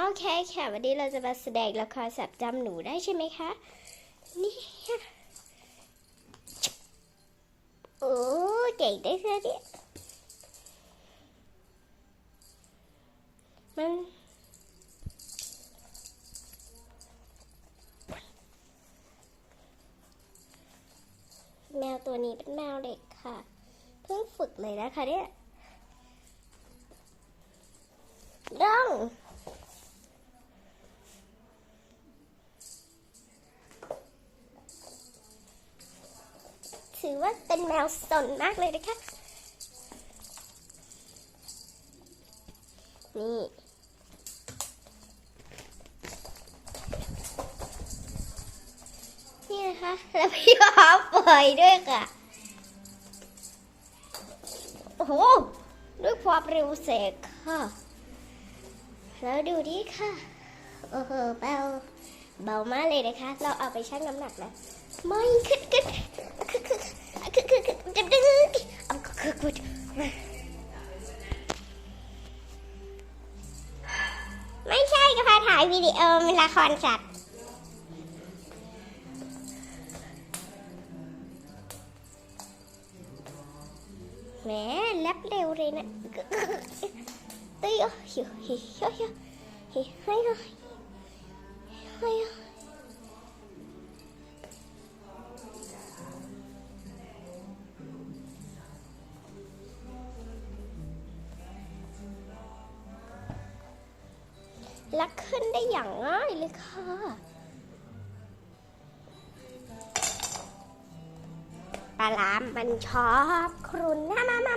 โอเคค่ะ วันนี้เราจะมาแสดงละครสับจำหนูได้ใช่ไหมคะ นี่โอ้เก่งได้เสียเนี่ยมันแมวตัวนี้เป็นแมวเด็กค่ะ เพิ่งฝึกเลยนะคะเนี่ยร้อง ถือว่าเป็นแมวสนมากเลยนะคะ นี่นี่นะคะ แล้วพี่พอปล่อยด้วยค่ะ โอ้โห ด้วยความเร็วเสกค่ะ แล้วดูดิค่ะ โอ้โหเบา เบามากเลยนะคะ เราเอาไปชั่งน้ำหนักแล้วไม่ขึ้นขึ้นขึ้นขึ้นขึ้นขึ้นขึ้นดึงดึงเอขึ้นขึ้นไม่ใช่ก็พาถ่ายวิดีโอเป็นละครสัตว์แหมแลบเร็วเลยนะตีอะเฮียเฮียเฮียเฮียเฮีย และขึ้นได้อย่างง่ายเลยค่ะ ปลาลามมันชอบครุนนะมามา